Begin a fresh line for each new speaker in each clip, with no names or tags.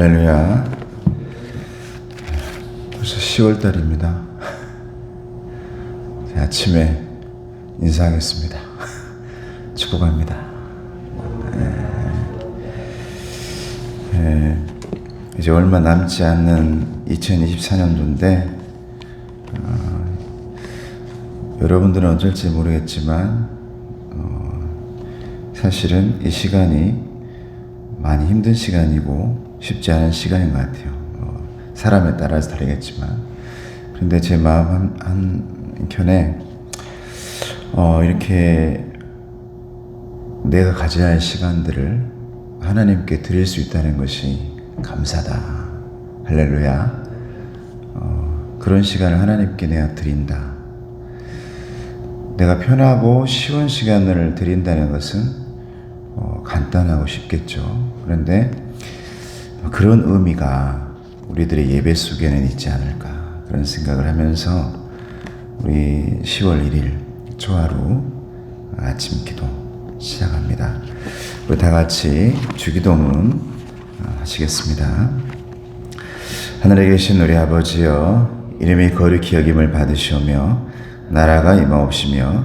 할렐루야. 벌써 10월 달입니다. 아침에 인사하겠습니다. 축복합니다. 예. 예, 이제 얼마 남지 않는 2024년도인데 어, 여러분들은 어쩔지 모르겠지만 어, 사실은 이 시간이 많이 힘든 시간이고 쉽지 않은 시간인 것 같아요. 어, 사람에 따라서 다르겠지만 그런데 제 마음 한, 한 켠에 어, 이렇게 내가 가져야 할 시간들을 하나님께 드릴 수 있다는 것이 감사다. 할렐루야. 어, 그런 시간을 하나님께 내가 드린다. 내가 편하고 쉬운 시간을 드린다는 것은 어, 간단하고 쉽겠죠. 그런데 그런 의미가 우리들의 예배 속에는 있지 않을까 그런 생각을 하면서 우리 10월 1일 초하루 아침 기도 시작합니다. 우리 다 같이 주기도문 하시겠습니다. 하늘에 계신 우리 아버지여 이름이 거룩히 여김을 받으시오며 나라가 임하옵시며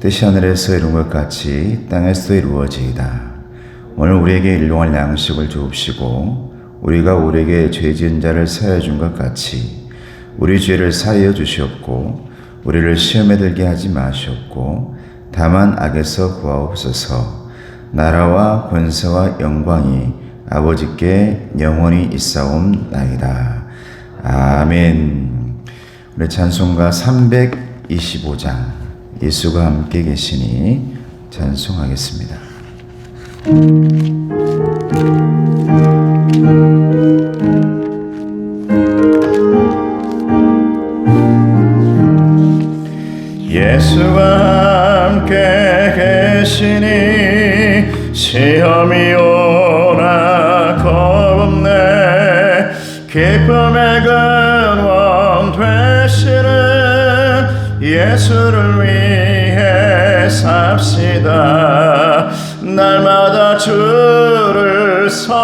뜻이 하늘에서 이룬 것 같이 땅에서도 이루어지이다. 오늘 우리에게 일용할 양식을 주옵시고 우리가 우리에게 죄 지은 자를 사하여 준 것 같이 우리 죄를 사하여 주시옵고 우리를 시험에 들게 하지 마시옵고 다만 악에서 구하옵소서 나라와 권세와 영광이 아버지께 영원히 있사옵나이다. 아멘. 우리 찬송가 325장 예수가 함께 계시니 찬송하겠습니다. 예수가 함께 계시니 시험이 오나 겁없네. 기쁨의 근원 되시는 예수를 위해 삽시다. 날마다 주를 섬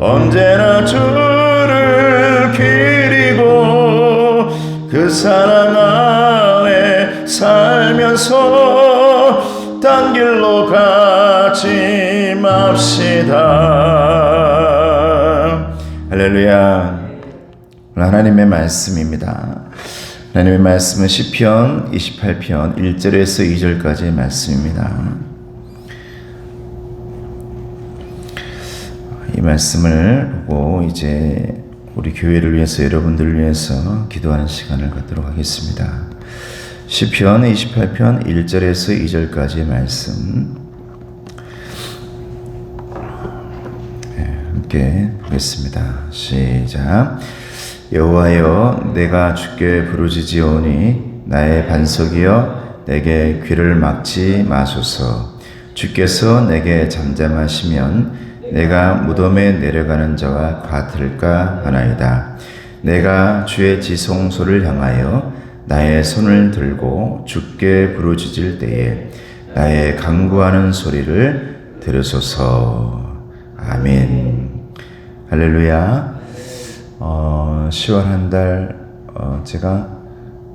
언제나 주를 기리고 그 사랑 안에 살면서 딴 길로 가지 맙시다. 할렐루야. 하나님의 말씀입니다. 하나님의 말씀은 시편 28편 1절에서 2절까지의 말씀입니다 이 말씀을 보고 이제 우리 교회를 위해서 여러분들을 위해서 기도하는 시간을 갖도록 하겠습니다. 시편 28편 1절에서 2절까지의 말씀 네, 함께 보겠습니다. 시작. 여호와여 내가 주께 부르짖으오니 나의 반석이여 내게 귀를 막지 마소서 주께서 내게 잠잠하시면 내가 무덤에 내려가는 자와 같을까 하나이다. 내가 주의 지성소를 향하여 나의 손을 들고 주께 부르짖을 때에 나의 강구하는 소리를 들으소서. 아멘. 할렐루야. 어, 10월 한달 어, 제가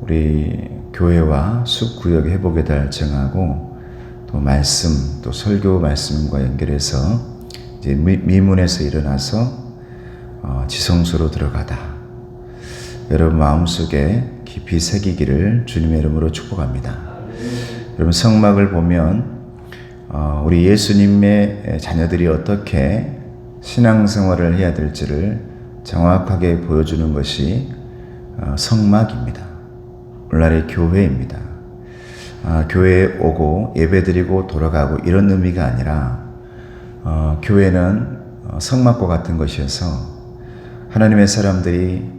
우리 교회와 숲구역 회복의 달 정하고 또 말씀 또 설교 말씀과 연결해서 이제 미, 미문에서 일어나서 어, 지성소로 들어가다 여러분 마음속에 깊이 새기기를 주님의 이름으로 축복합니다. 여러분 성막을 보면 어, 우리 예수님의 자녀들이 어떻게 신앙생활을 해야 될지를 정확하게 보여주는 것이 어, 성막입니다. 오늘날의 교회입니다. 아, 교회에 오고 예배드리고 돌아가고 이런 의미가 아니라 어, 교회는 어, 성막과 같은 것이어서 하나님의 사람들이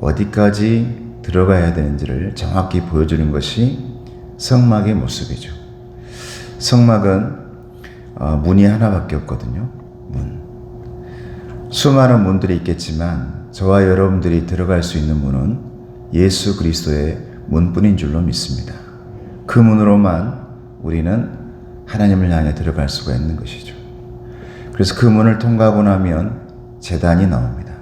어디까지 들어가야 되는지를 정확히 보여주는 것이 성막의 모습이죠. 성막은 어, 문이 하나밖에 없거든요. 문. 수많은 문들이 있겠지만 저와 여러분들이 들어갈 수 있는 문은 예수 그리스도의 문뿐인 줄로 믿습니다. 그 문으로만 우리는 하나님을 향해 들어갈 수가 있는 것이죠. 그래서 그 문을 통과하고 나면 재단이 나옵니다.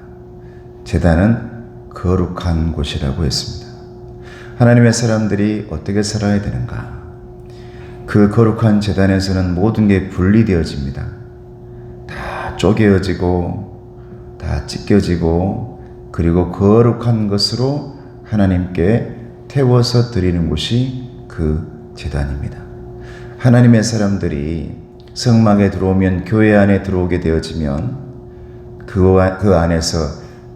재단은 거룩한 곳이라고 했습니다. 하나님의 사람들이 어떻게 살아야 되는가? 그 거룩한 재단에서는 모든 게 분리되어집니다. 다 쪼개어지고, 다 찢겨지고, 그리고 거룩한 것으로 하나님께 태워서 드리는 곳이 그 재단입니다. 하나님의 사람들이 성막에 들어오면 교회 안에 들어오게 되어지면 그, 그 안에서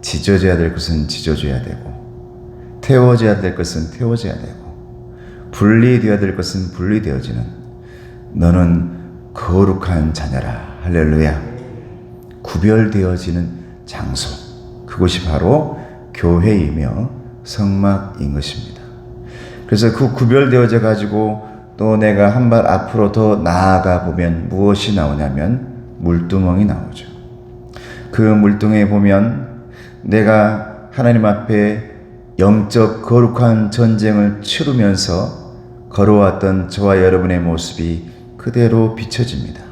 지져져야 될 것은 지져줘야 되고 태워져야 될 것은 태워져야 되고 분리되어야 될 것은 분리되어지는 너는 거룩한 자녀라. 할렐루야. 구별되어지는 장소. 그곳이 바로 교회이며 성막인 것입니다. 그래서 그 구별되어져 가지고 또 내가 한 발 앞으로 더 나아가 보면 무엇이 나오냐면 물두멍이 나오죠. 그 물동에 보면 내가 하나님 앞에 영적 거룩한 전쟁을 치르면서 걸어왔던 저와 여러분의 모습이 그대로 비춰집니다.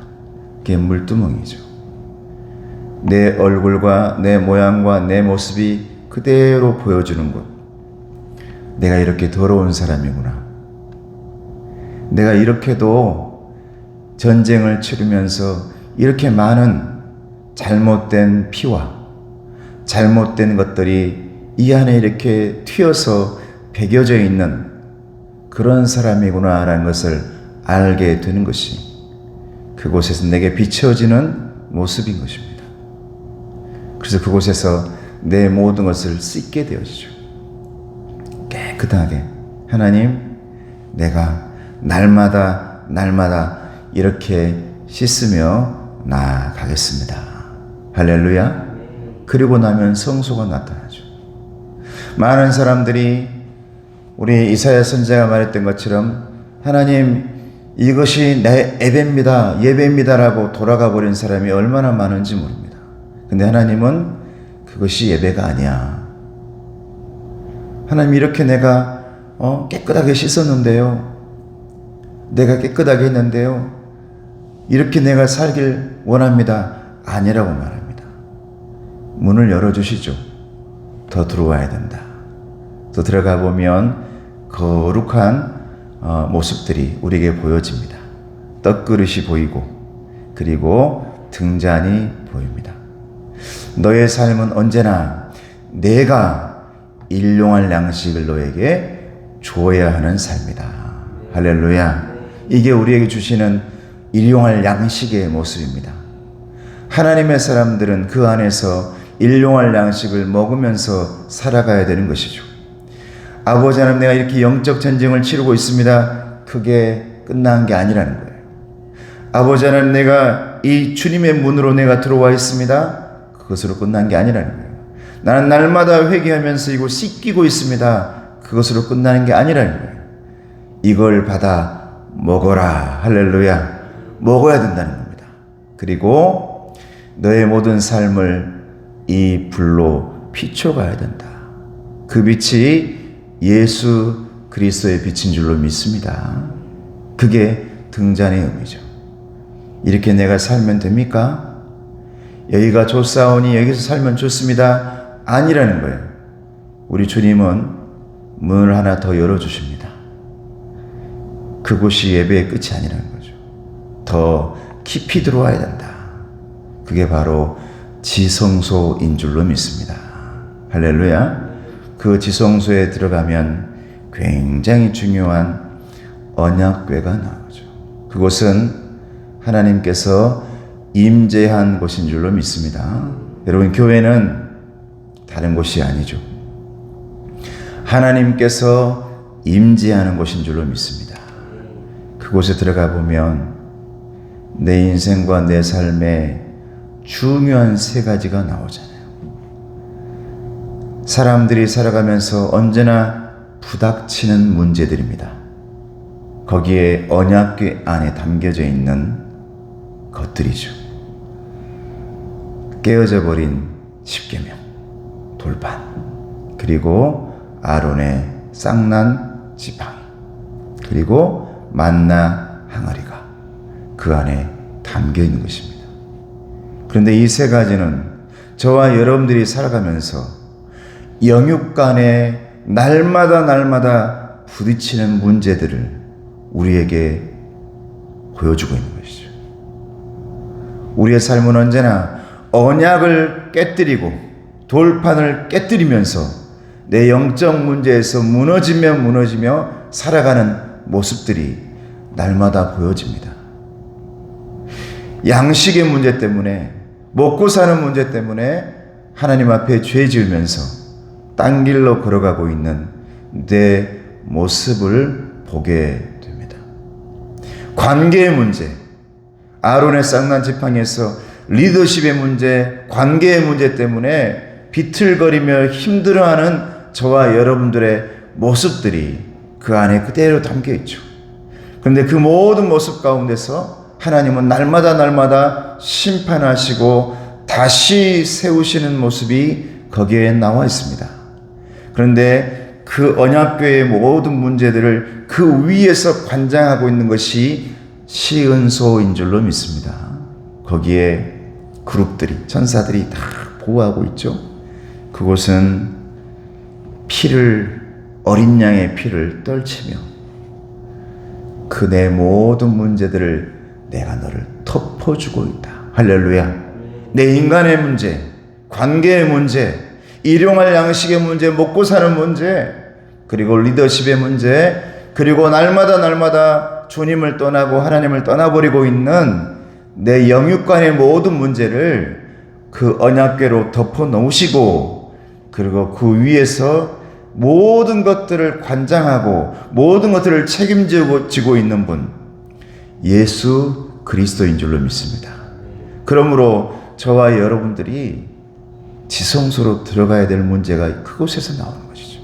그게 물두멍이죠. 내 얼굴과 내 모양과 내 모습이 그대로 보여주는 곳. 내가 이렇게 더러운 사람이구나. 내가 이렇게도 전쟁을 치르면서 이렇게 많은 잘못된 피와 잘못된 것들이 이 안에 이렇게 튀어서 배겨져 있는 그런 사람이구나라는 것을 알게 되는 것이 그곳에서 내게 비춰지는 모습인 것입니다. 그래서 그곳에서 내 모든 것을 씻게 되어지죠. 깨끗하게 하나님 내가 날마다 날마다 이렇게 씻으며 나아가겠습니다. 할렐루야. 그리고 나면 성소가 나타나죠. 많은 사람들이 우리 이사야 선자가 말했던 것처럼 하나님 이것이 내 예배입니다. 예배입니다라고 돌아가 버린 사람이 얼마나 많은지 모릅니다. 근데 하나님은 그것이 예배가 아니야. 하나님 이렇게 내가 어, 깨끗하게 씻었는데요. 내가 깨끗하게 했는데요. 이렇게 내가 살길 원합니다. 아니라고 말합니다. 문을 열어주시죠. 더 들어와야 된다. 또 들어가 보면 거룩한 어, 모습들이 우리에게 보여집니다. 떡그릇이 보이고, 그리고 등잔이 보입니다. 너의 삶은 언제나 내가 일용할 양식을 너에게 줘야 하는 삶이다. 할렐루야. 이게 우리에게 주시는 일용할 양식의 모습입니다. 하나님의 사람들은 그 안에서 일용할 양식을 먹으면서 살아가야 되는 것이죠. 아버지 하나님 내가 이렇게 영적 전쟁을 치르고 있습니다. 그게 끝난 게 아니라는 거예요. 아버지 하나님 내가 이 주님의 문으로 내가 들어와 있습니다. 그것으로 끝난 게 아니라는 거예요. 나는 날마다 회개하면서 이거 씻기고 있습니다. 그것으로 끝나는 게 아니라는 거예요. 이걸 받아 먹어라. 할렐루야. 먹어야 된다는 겁니다. 그리고 너의 모든 삶을 이 불로 비춰가야 된다. 그 빛이 예수 그리스도의 빛인 줄로 믿습니다. 그게 등잔의 의미죠. 이렇게 내가 살면 됩니까? 여기가 좋사오니 여기서 살면 좋습니다. 아니라는 거예요. 우리 주님은 문을 하나 더 열어주십니다. 그곳이 예배의 끝이 아니라는 거죠. 더 깊이 들어와야 된다. 그게 바로 지성소인 줄로 믿습니다. 할렐루야. 그 지성소에 들어가면 굉장히 중요한 언약궤가 나오죠. 그곳은 하나님께서 임재한 곳인 줄로 믿습니다. 여러분 교회는 다른 곳이 아니죠. 하나님께서 임재하는 곳인 줄로 믿습니다. 그곳에 들어가 보면 내 인생과 내 삶에 중요한 세 가지가 나오잖아요. 사람들이 살아가면서 언제나 부닥치는 문제들입니다. 거기에 언약궤 안에 담겨져 있는 것들이죠. 깨어져 버린 십계명, 돌판, 그리고 아론의 쌍난 지팡이, 그리고 만나 항아리가 그 안에 담겨 있는 것입니다. 그런데 이 세 가지는 저와 여러분들이 살아가면서 영육 간에 날마다 날마다 부딪히는 문제들을 우리에게 보여주고 있는 것이죠. 우리의 삶은 언제나 언약을 깨뜨리고 돌판을 깨뜨리면서 내 영적 문제에서 무너지며 무너지며 살아가는 모습들이 날마다 보여집니다. 양식의 문제 때문에 먹고 사는 문제 때문에 하나님 앞에 죄 지으면서 딴 길로 걸어가고 있는 내 모습을 보게 됩니다. 관계의 문제, 아론의 쌍난 지팡이에서 리더십의 문제, 관계의 문제 때문에 비틀거리며 힘들어하는 저와 여러분들의 모습들이 그 안에 그대로 담겨 있죠. 그런데 그 모든 모습 가운데서 하나님은 날마다 날마다 심판하시고 다시 세우시는 모습이 거기에 나와 있습니다. 그런데 그 언약교의 모든 문제들을 그 위에서 관장하고 있는 것이 시은소인 줄로 믿습니다. 거기에 그룹들이, 천사들이 다 보호하고 있죠. 그곳은 피를, 어린 양의 피를 떨치며 그 내 모든 문제들을 내가 너를 덮어주고 있다. 할렐루야. 내 인간의 문제, 관계의 문제, 일용할 양식의 문제, 먹고 사는 문제, 그리고 리더십의 문제, 그리고 날마다 날마다 주님을 떠나고 하나님을 떠나버리고 있는 내 영육간의 모든 문제를 그 언약궤로 덮어 놓으시고, 그리고 그 위에서 모든 것들을 관장하고 모든 것들을 책임지고 있는 분, 예수 그리스도인 줄로 믿습니다. 그러므로 저와 여러분들이 지성소로 들어가야 될 문제가 그곳에서 나오는 것이죠.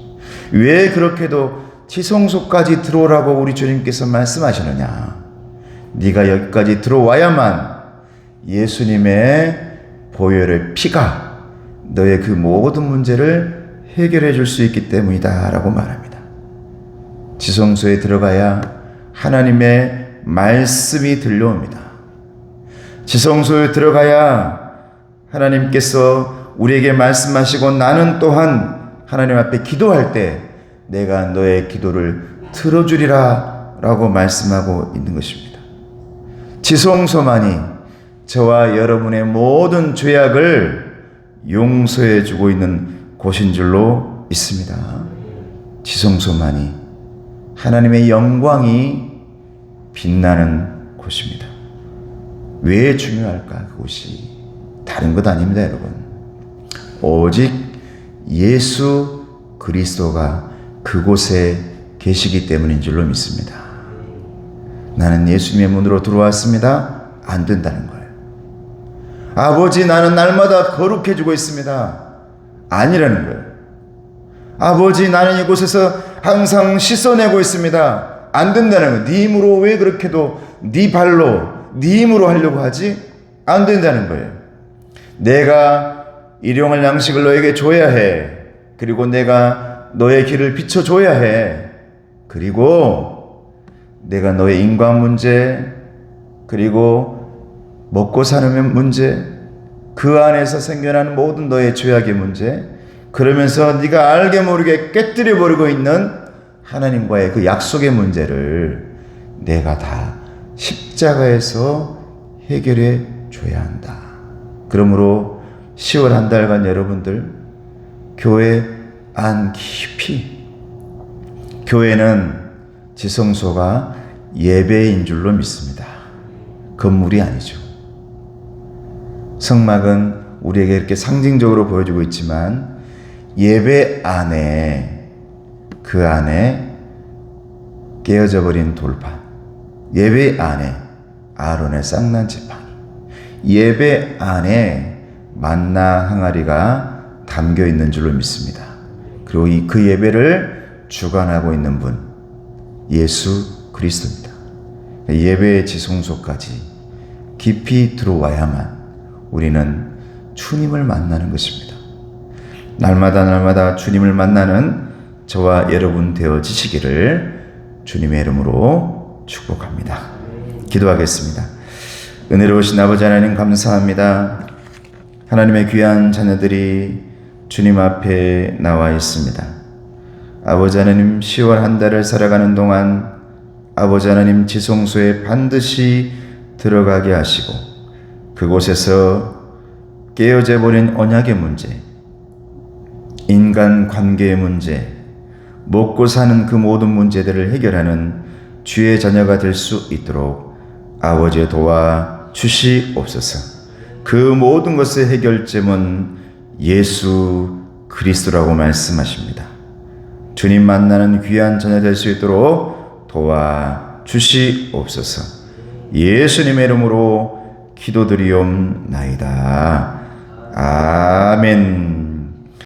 왜 그렇게도 지성소까지 들어오라고 우리 주님께서 말씀하시느냐? 네가 여기까지 들어와야만 예수님의 보혈의 피가 너의 그 모든 문제를 해결해 줄 수 있기 때문이다 라고 말합니다. 지성소에 들어가야 하나님의 말씀이 들려옵니다. 지성소에 들어가야 하나님께서 우리에게 말씀하시고 나는 또한 하나님 앞에 기도할 때 내가 너의 기도를 들어주리라 라고 말씀하고 있는 것입니다. 지성소만이 저와 여러분의 모든 죄악을 용서해 주고 있는 곳인 줄로 믿습니다. 지성소만이 하나님의 영광이 빛나는 곳입니다. 왜 중요할까? 그곳이 다른 것 아닙니다, 여러분. 오직 예수 그리스도가 그곳에 계시기 때문인 줄로 믿습니다. 나는 예수님의 문으로 들어왔습니다. 안 된다는 거예요. 아버지 나는 날마다 거룩해지고 있습니다. 아니라는 거예요. 아버지 나는 이곳에서 항상 씻어내고 있습니다. 안 된다는 거예요. 네 힘으로 왜 그렇게도 네 발로 네 힘으로 하려고 하지? 안 된다는 거예요. 내가 일용할 양식을 너에게 줘야 해. 그리고 내가 너의 길을 비춰줘야 해. 그리고 내가 너의 인간 문제, 그리고 먹고 사는 문제, 그 안에서 생겨나는 모든 너의 죄악의 문제, 그러면서 네가 알게 모르게 깨뜨려 버리고 있는 하나님과의 그 약속의 문제를 내가 다 십자가에서 해결해 줘야 한다. 그러므로 10월 한 달간 여러분들 교회 안 깊이 교회는 지성소가 예배인 줄로 믿습니다. 건물이 아니죠. 성막은 우리에게 이렇게 상징적으로 보여주고 있지만 예배 안에 그 안에 깨어져 버린 돌판 예배 안에 아론의 쌍난 지팡이 예배 안에 만나 항아리가 담겨 있는 줄로 믿습니다. 그리고 이 그 예배를 주관하고 있는 분 예수 그리스도입니다. 예배의 지성소까지 깊이 들어와야만 우리는 주님을 만나는 것입니다. 날마다 날마다 주님을 만나는 저와 여러분 되어지시기를 주님의 이름으로 축복합니다. 기도하겠습니다. 은혜로우신 아버지 하나님 감사합니다. 하나님의 귀한 자녀들이 주님 앞에 나와 있습니다. 아버지 하나님 10월 한 달을 살아가는 동안 아버지 하나님 지성소에 반드시 들어가게 하시고 그곳에서 깨어져 버린 언약의 문제, 인간 관계의 문제, 먹고 사는 그 모든 문제들을 해결하는 주의 자녀가 될 수 있도록 아버지 도와 주시옵소서. 그 모든 것의 해결점은 예수 그리스도라고 말씀하십니다. 주님 만나는 귀한 자녀 될 수 있도록 도와 주시옵소서. 예수님의 이름으로 기도드리옵나이다. 아멘.